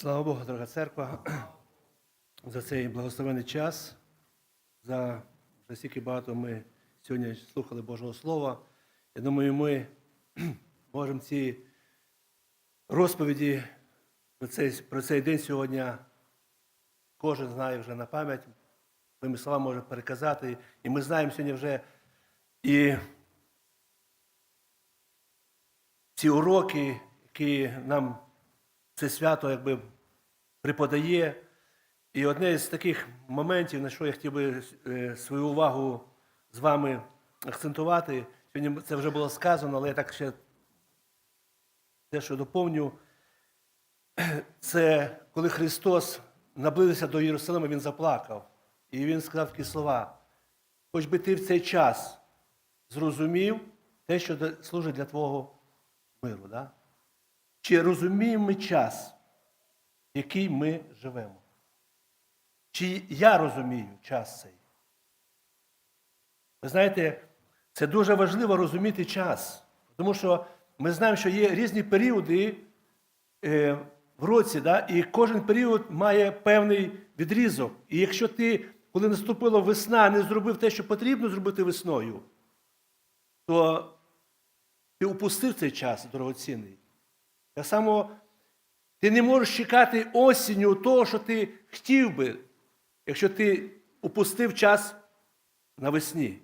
Слава Богу, дорога церква, за цей благословений час, за вже стільки багато ми сьогодні слухали Божого Слова. Я думаю, ми можемо ці розповіді про цей, про цей день сьогодні, кожен знає вже на пам'ять, своїми словами може переказати. І ми знаємо сьогодні вже і ці уроки, які нам це свято якби преподає. І одне з таких моментів, на що я хотів би е, свою увагу з вами акцентувати, сьогодні це вже було сказано, але я так ще дещо доповню. Це коли Христос наблизився до Єрусалима, Він заплакав. І Він сказав такі слова: хоч би ти в цей час зрозумів те, що служить для твого миру. Да? Чи розуміємо ми час, в який ми живемо? Чи я розумію час цей? Ви знаєте, це дуже важливо розуміти час, тому що ми знаємо, що є різні періоди е, в році, да? і кожен період має певний відрізок. І якщо ти, коли наступила весна, не зробив те, що потрібно зробити весною, то ти упустив цей час дорогоцінний. Так само ти не можеш чекати осінню того, що ти хотів би, якщо ти упустив час навесні.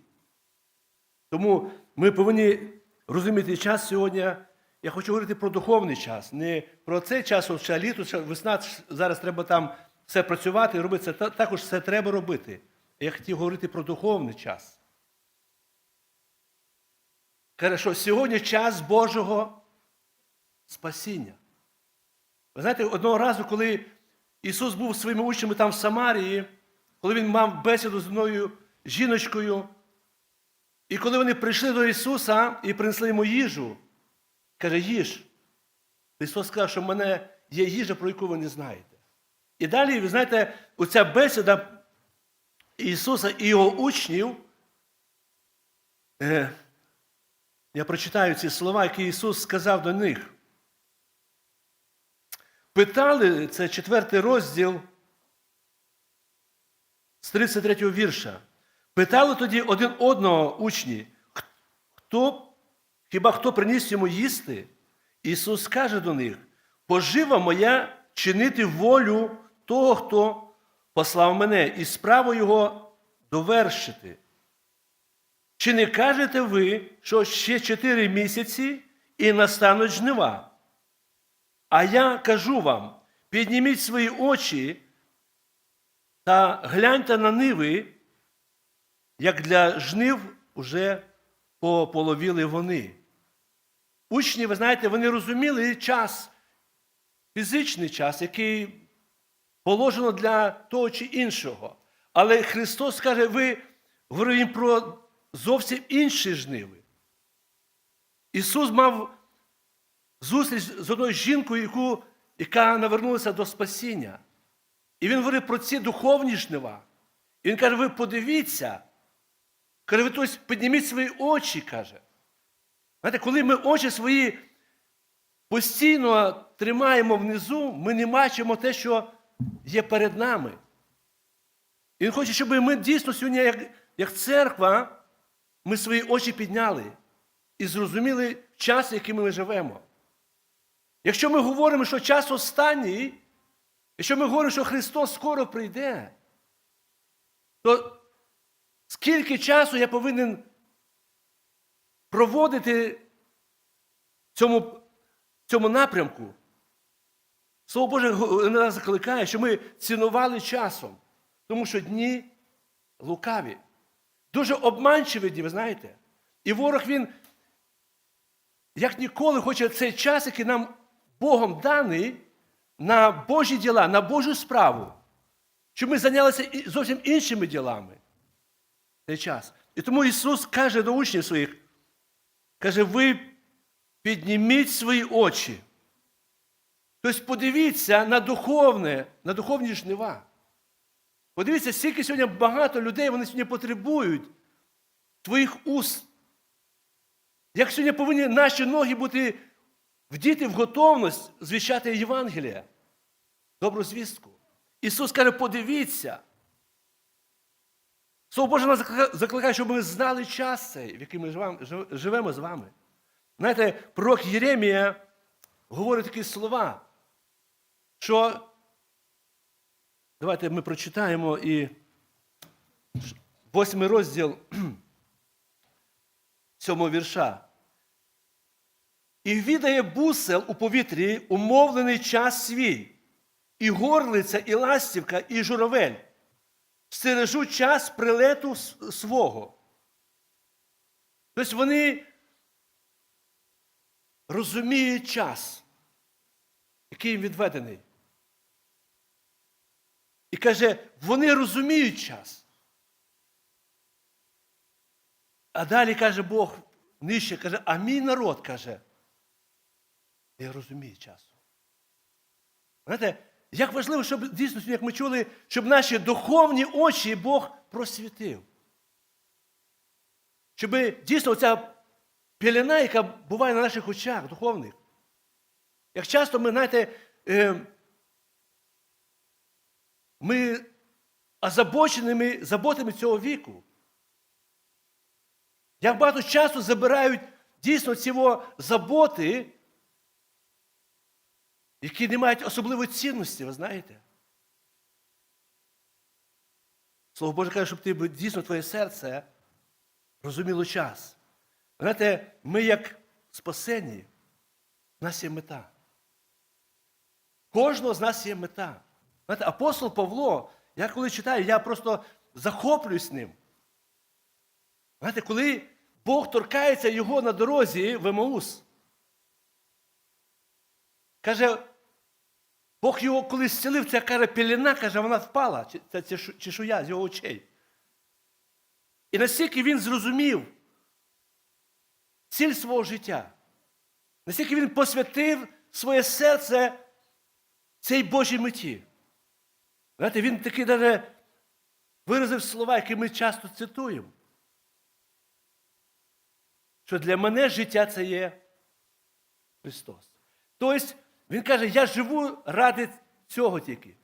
Тому ми повинні розуміти час сьогодні. Я хочу говорити про духовний час, не про цей час, ще літо, ще весна, зараз треба там все працювати робити. Це також все треба робити. Я хотів говорити про духовний час. Каже, що сьогодні час Божого спасіння. Ви знаєте, одного разу, коли Ісус був своїми учнями там в Самарії, коли Він мав бесіду з одною жіночкою, і коли вони прийшли до Ісуса і принесли йому їжу, каже, їж. Ісус сказав, що в мене є їжа, про яку ви не знаєте. І далі, ви знаєте, оця бесіда Ісуса і його учнів. е, я прочитаю ці слова, які Ісус сказав до них. Питали, це четвертий розділ з 33 вірша. Питали тоді один одного учні, хто, хіба хто приніс йому їсти? Ісус каже до них: пожива моя чинити волю того, хто послав мене, і справу Його довершити. Чи не кажете ви, що ще чотири місяці і настануть жнива? А я кажу вам: підніміть свої очі та гляньте на ниви, як для жнив уже пополовіли вони. Учні, ви знаєте, вони розуміли час, фізичний час, який положено для того чи іншого. Але Христос каже, ви говорив їм про зовсім інші жниви. Ісус мав зустріч з одною жінкою, яку, яка навернулася до спасіння. І він говорив про ці духовні жнива. І він каже, ви подивіться. Каже, ви тобто, підніміть свої очі, каже. Знаєте, коли ми очі свої постійно тримаємо внизу, ми не бачимо те, що є перед нами. І він хоче, щоб ми дійсно сьогодні, як, як церква, ми свої очі підняли і зрозуміли час, в який ми живемо. Якщо ми говоримо, що час останній, якщо ми говоримо, що Христос скоро прийде, то скільки часу я повинен проводити в цьому, цьому напрямку? Слово Боже нас закликає, що ми цінували часом, тому що дні лукаві. Дуже обманчиві дні, ви знаєте. І ворог він, як ніколи, хоче цей час, який нам Богом даний, на Божі діла, на Божу справу, щоб ми зайнялися зовсім іншими ділами. Цей час. І тому Ісус каже до учнів своїх, каже, ви підніміть свої очі. Тобто подивіться на духовне, на духовні жнива. Подивіться, скільки сьогодні багато людей вони сьогодні потребують твоїх уст. Як сьогодні повинні наші ноги бути вдіти в готовність звіщати Євангелія. добру звістку. Ісус каже, подивіться. Слово Боже нас закликає- щоб ми знали час цей, в який ми живемо з вами. Знаєте, пророк Єремія говорить такі слова, що давайте ми прочитаємо і восьмий розділ цьому вірша. І відає бусел у повітрі умовлений час свій, і горлиця, і ластівка, і журавель стережуть час прилету свого. Тобто вони розуміють час, який їм відведений. І каже, вони розуміють час. А далі каже Бог нижче, каже, а мій народ каже, не розуміє часу. Знаєте, як важливо, щоб дійсно, як ми чули, щоб наші духовні очі Бог просвітив. Щоб дійсно ця пелена, яка буває на наших очах духовних. Як часто ми, знаєте, е, ми озабоченими заботами цього віку. Як багато часу забирають дійсно ці заботи, які не мають особливої цінності, ви знаєте. Слово Боже каже, щоб ти дійсно твоє серце розуміло час. Знаєте, ми як спасені, в нас є мета. Кожного з нас є мета. Знаєте, апостол Павло, я коли читаю, я просто захоплююсь ним. Знаєте, коли Бог торкається його на дорозі в Емаус, каже, Бог його коли зцілив, ця каже, пелена, каже, вона впала, ця чешуя з його очей. І настільки він зрозумів ціль свого життя, настільки він посвятив своє серце цій Божій меті. Знаєте, він таки навіть виразив слова, які ми часто цитуємо. Що для мене життя це є Христос. Тобто, він каже, я живу ради цього тільки.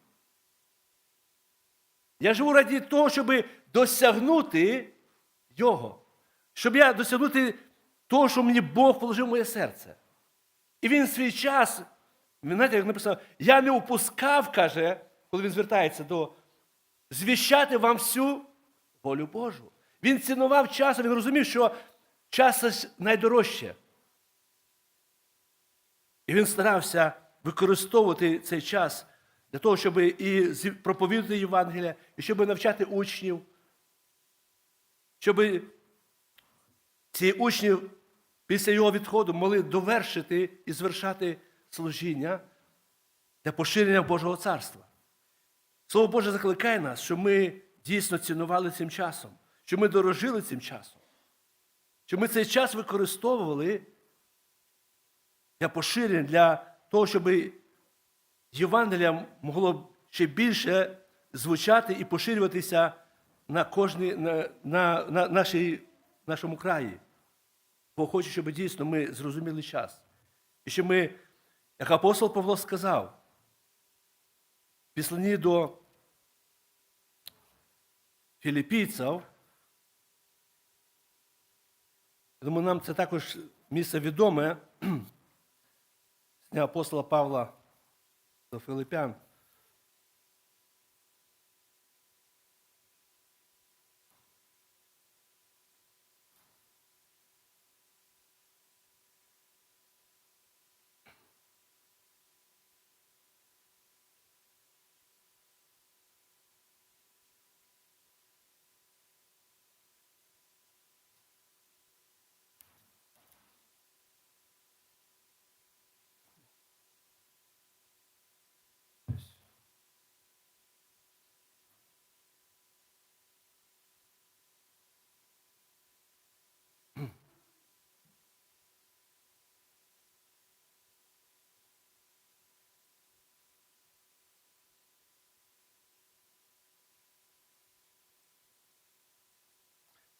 Я живу ради того, щоб досягнути Його. Щоб я досягнути того, що мені Бог положив в моє серце. І він свій час, він, знаєте, як написано, я не упускав, каже, коли він звертається до звіщати вам всю волю Божу. Він цінував час, він розумів, що час найдорожче. І він старався використовувати цей час для того, щоб і проповідати Євангелія, і щоб навчати учнів, щоб ці учні після його відходу могли довершити і звершати служіння для поширення Божого царства. Слово Боже закликає нас, щоб ми дійсно цінували цим часом, щоб ми дорожили цим часом, щоб ми цей час використовували для поширення, для того, щоб Євангелія могло ще більше звучати і поширюватися на кожній, на, на, на нашій, нашому краї. Бо хочу, щоб дійсно ми зрозуміли час. І щоб ми, як апостол Павло сказав, в післанні до філіппійців, я думаю, нам це також місце відоме, апостола Павла до Филипян.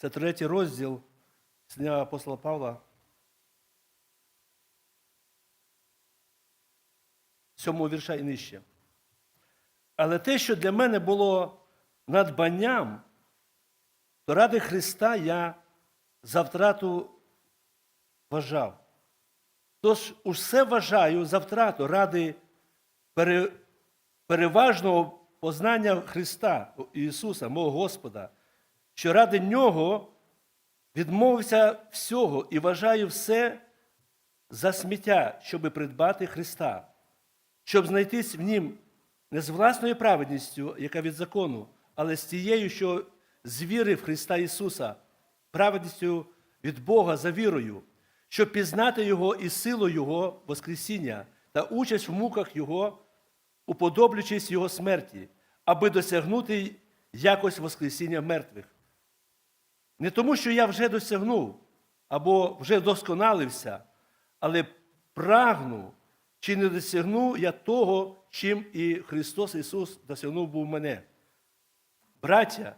Це третій розділ з дня апостола Павла. Сьомого вірша і нижче. Але те, що для мене було надбанням, то ради Христа я за втрату вважав. Тож усе вважаю за втрату ради переважного познання Христа Ісуса, мого Господа, що ради Нього відмовився всього і вважаю все за сміття, щоби придбати Христа, щоб знайтись в Нім не з власною праведністю, яка від закону, але з тією, що з віри в Христа Ісуса, праведністю від Бога за вірою, щоб пізнати Його і силу Його Воскресіння та участь в муках Його, уподоблюючись Його смерті, аби досягнути якось Воскресіння мертвих. Не тому, що я вже досягнув або вже досконалився, але прагну, чи не досягну я того, чим і Христос Ісус досягнув був мене. Браття,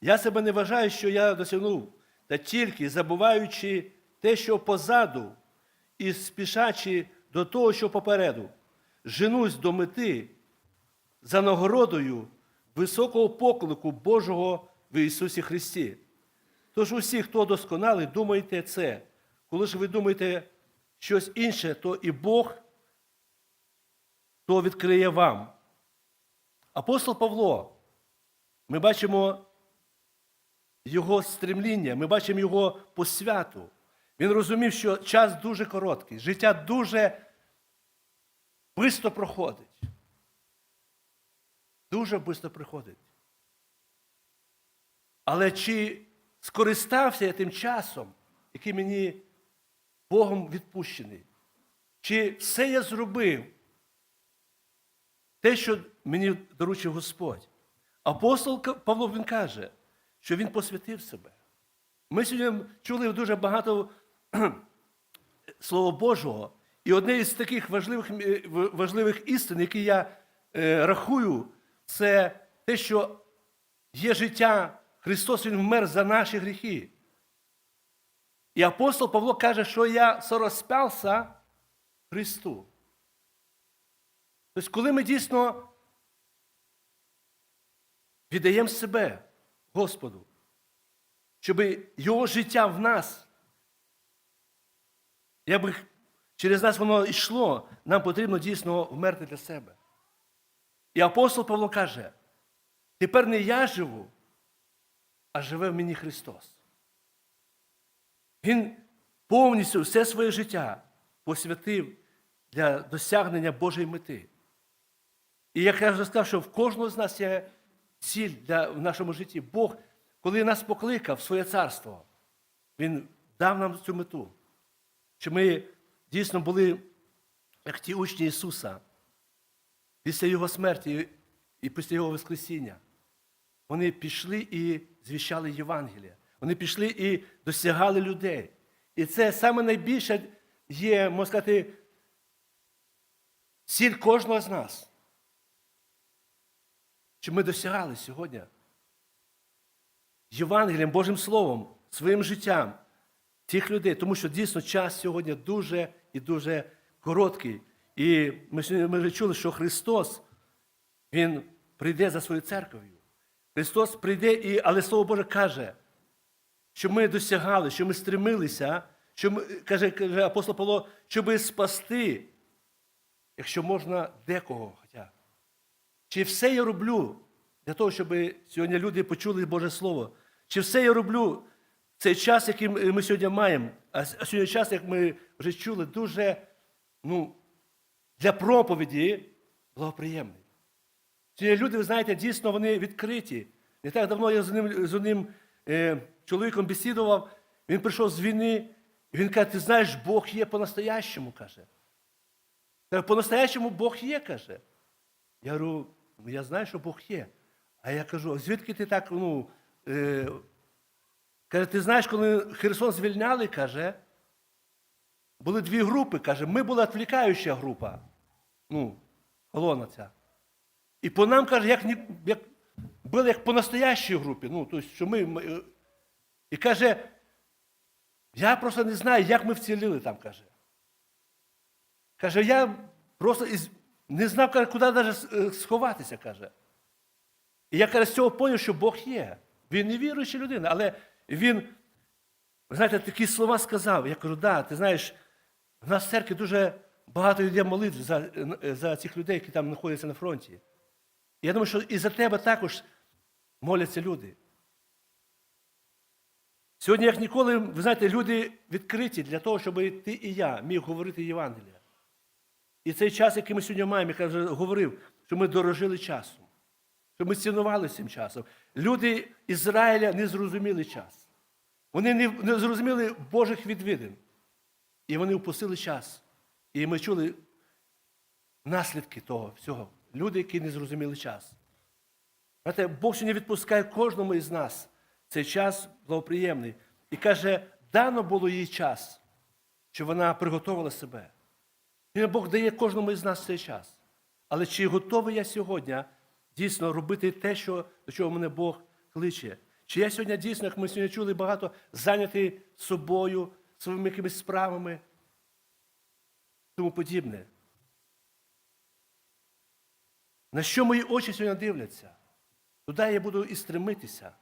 я себе не вважаю, що я досягнув, та тільки забуваючи те, що позаду, і спішачи до того, що попереду, женусь до мети за нагородою високого поклику Божого в Ісусі Христі. Тож усі, хто досконалий, думайте це. Коли ж ви думаєте щось інше, то і Бог то відкриє вам. Апостол Павло, ми бачимо його стремління, ми бачимо його посвяту. Він розумів, що час дуже короткий, життя дуже швидко проходить. Дуже швидко проходить. Але чи скористався я тим часом, який мені Богом відпущений? Чи все я зробив? Те, що мені доручив Господь. Апостол Павло він каже, що він посвятив себе. Ми сьогодні чули дуже багато Слова Божого, і одне із таких важливих, е, важливих істин, які я е, рахую, це те, що є життя, Христос Він вмер за наші гріхи. І апостол Павло каже, що я сорозпявся Христу. Тобто, коли ми дійсно віддаємо себе Господу, щоб Його життя в нас, якби через нас воно йшло, нам потрібно дійсно вмерти для себе. І апостол Павло каже: тепер не я живу, а живе в мені Христос. Він повністю все своє життя посвятив для досягнення Божої мети. І як я вже сказав, що в кожного з нас є ціль для, в нашому житті. Бог, коли нас покликав в своє царство, Він дав нам цю мету, щоб ми дійсно були, як ті учні Ісуса, після Його смерті і після Його Воскресіння. Вони пішли і звіщали Євангелія. Вони пішли і досягали людей. І це саме найбільше є, можна сказати, ціль кожного з нас. Щоб ми досягали сьогодні Євангелієм, Божим Словом, своїм життям тих людей, тому що дійсно час сьогодні дуже і дуже короткий. І ми вже чули, що Христос, Він прийде за своєю церков'ю. Христос прийде, і, але Слово Боже каже, що ми досягали, що ми стремилися, що ми, каже, каже апостол Павло, щоб спасти, якщо можна декого. Хоча. Чи все я роблю для того, щоб сьогодні люди почули Боже Слово? Чи все я роблю цей час, який ми сьогодні маємо? А сьогодні час, як ми вже чули, дуже ну, для проповіді благоприємний. Сьогодні люди, ви знаєте, дійсно вони відкриті. Не так давно я з одним, з одним е, чоловіком бесідував, він прийшов з війни, і він каже, ти знаєш, Бог є по-настоящему, каже. По-настоящему Бог є, каже. Я говорю, ну я знаю, що Бог є. А я кажу, звідки ти так, ну, е, каже, ти знаєш, коли Херсон звільняли, каже, були дві групи, каже, ми була відвлікаюча група, ну, колона ця. І по нам, каже, як, як, були як по настоящій групі. Ну, тобто, що ми, ми, е, і каже, я просто не знаю, як ми вціліли там, каже. Каже, я просто із, не знав, каже, куди навіть сховатися, каже. І я каже, з цього поняв, що Бог є. Він не віруюча людина, але він, знаєте, такі слова сказав. Я кажу, да, ти знаєш, в нас в церкві дуже багато йде молитв за, за цих людей, які там знаходяться на фронті. Я думаю, що і за тебе також моляться люди. Сьогодні, як ніколи, ви знаєте, люди відкриті для того, щоб ти і я міг говорити Євангелія. І цей час, який ми сьогодні маємо, я вже говорив, що ми дорожили часом, що ми цінували цим часом. Люди Ізраїля не зрозуміли час. Вони не, не зрозуміли Божих відвідин. І вони впустили час. І ми чули наслідки того всього. Люди, які не зрозуміли час. Знаєте, Бог сьогодні відпускає кожному із нас цей час благоприємний. І каже, дано було їй час, що вона приготувала себе. І Бог дає кожному із нас цей час. Але чи готовий я сьогодні дійсно робити те, що, до чого мене Бог кличе? Чи я сьогодні дійсно, як ми сьогодні чули, багато зайнятий собою, своїми якимись справами, тому подібне? На що мої очі сьогодні дивляться? Туди я буду і стремитися.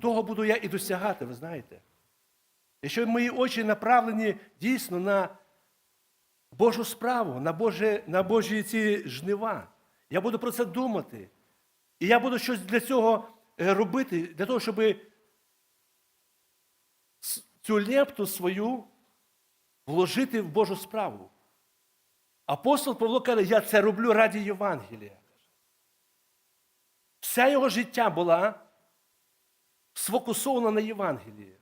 Того буду я і досягати, ви знаєте. Якщо мої очі направлені дійсно на Божу справу, на, Боже, на Божі ці жнива, я буду про це думати. І я буду щось для цього е, робити, для того, щоб цю лепту свою вложити в Божу справу. Апостол Павло каже, я це роблю раді Євангелія. Вся його життя була сфокусована на Євангелії.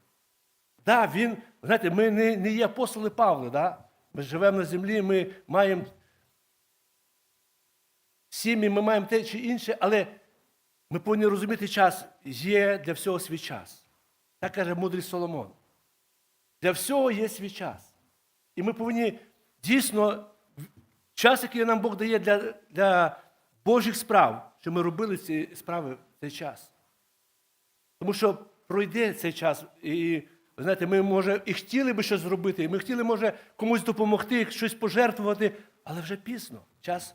Да, він, знаєте, ми не, не є апостоли Павла, да? ми живемо на землі, ми маємо сім'ї, ми маємо те чи інше, але ми повинні розуміти час, є для всього свій час. Так каже мудрий Соломон. Для всього є свій час. І ми повинні дійсно час, який нам Бог дає для, для Божих справ, щоб ми робили ці справи в цей час. Тому що пройде цей час, і знаєте, ми, може, і хотіли би щось зробити, і ми хотіли, може, комусь допомогти, щось пожертвувати, але вже пізно. Час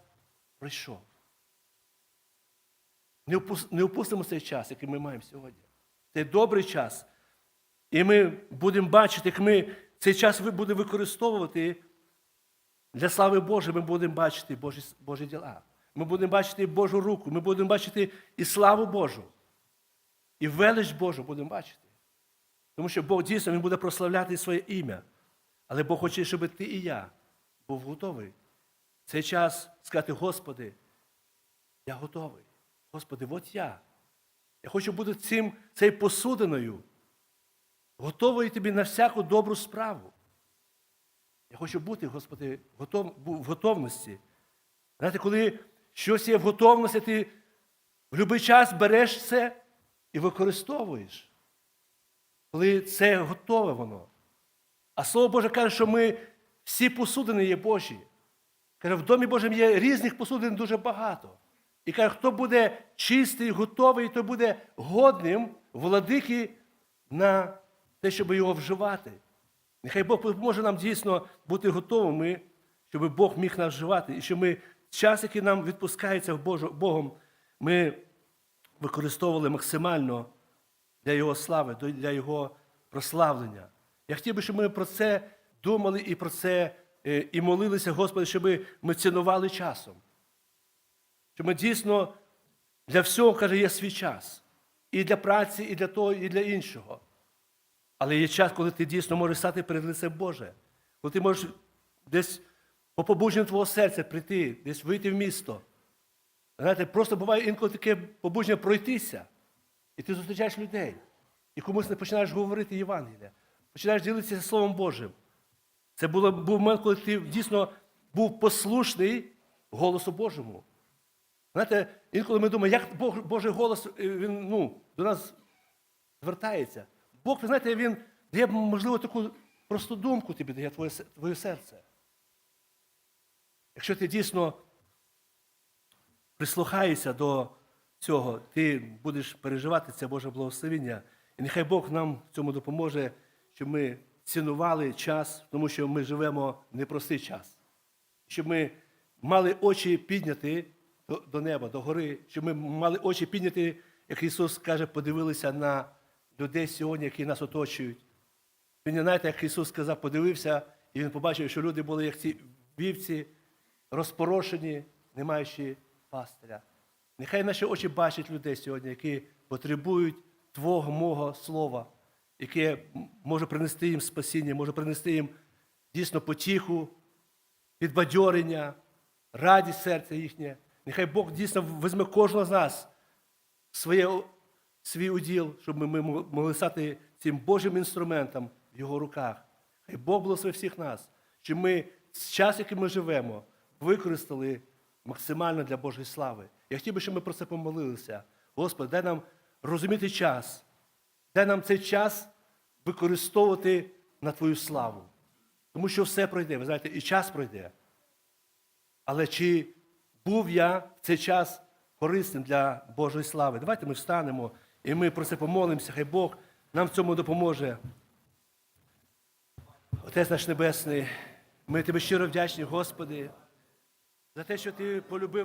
пройшов. Не впустимо цей час, який ми маємо сьогодні. Цей добрий час. І ми будемо бачити, як ми цей час будемо використовувати для слави Божої, ми будемо бачити Божі, Божі діла. Ми будемо бачити Божу руку, ми будемо бачити і славу Божу, і велич Божу будемо бачити. Тому що Бог дійсно Він буде прославляти своє ім'я. Але Бог хоче, щоб ти і я був готовий. Цей час сказати, Господи, я готовий. Господи, от я. Я хочу бути цим, цією посудиною, готовий тобі на всяку добру справу. Я хочу бути, Господи, готов, в готовності. Знаєте, коли щось є в готовності, ти в будь-який час береш це і використовуєш. Коли це готове воно. А Слово Боже каже, що ми всі посудини є Божі. Каже, в домі Божому є різних посудин дуже багато. І каже, хто буде чистий, готовий, той буде годним владики на те, щоб його вживати. Нехай Бог допоможе нам дійсно бути готовими, щоб Бог міг нас вживати, і щоб ми час, який нам відпускається Богом, ми використовували максимально для Його слави, для Його прославлення. Я хотів би, щоб ми про це думали і про це е, і молилися, Господи, щоб ми цінували часом. Щоб ми дійсно для всього, каже, є свій час. І для праці, і для того, і для іншого. Але є час, коли ти дійсно можеш стати перед лицем Боже. Коли ти можеш десь по побудженню твого серця прийти, десь вийти в місто. Знаєте, просто буває інколи таке побудження пройтися. І ти зустрічаєш людей. І комусь не починаєш говорити Євангелія. Починаєш ділитися Словом Божим. Це було, був момент, коли ти дійсно був послушний голосу Божому. Знаєте, інколи ми думаємо, як Бог, Божий голос е, він, ну, до нас звертається. Бог, ви знаєте, він дає, можливо, таку просту думку тобі дає твоє, твоє серце. Якщо ти дійсно прислухаєшся до цього, ти будеш переживати це Боже благословення. І нехай Бог нам в цьому допоможе, щоб ми цінували час, тому що ми живемо непростий час. Щоб ми мали очі підняти до, до неба, до гори, щоб ми мали очі підняти, як Ісус каже, подивилися на людей сьогодні, які нас оточують. Він, знаєте, як Ісус сказав, подивився, і Він побачив, що люди були як ці вівці, розпорошені, не маючи пастиря. Нехай наші очі бачать людей сьогодні, які потребують Твого мого слова, яке може принести їм спасіння, може принести їм дійсно потіху, підбадьорення, радість серця їхнє. Нехай Бог дійсно візьме кожного з нас своє, свій уділ, щоб ми могли стати цим Божим інструментом в його руках. Хай Бог благословить всіх нас, щоб ми час, який ми живемо, використали максимально для Божої слави. Я хотів би, щоб ми про це помолилися. Господи, дай нам розуміти час, дай нам цей час використовувати на Твою славу. Тому що все пройде, ви знаєте, і час пройде. Але чи був я в цей час корисним для Божої слави? Давайте ми встанемо і ми про це помолимося. Хай Бог нам в цьому допоможе. Отець наш Небесний, ми тебе щиро вдячні, Господи, за те, що ти полюбив.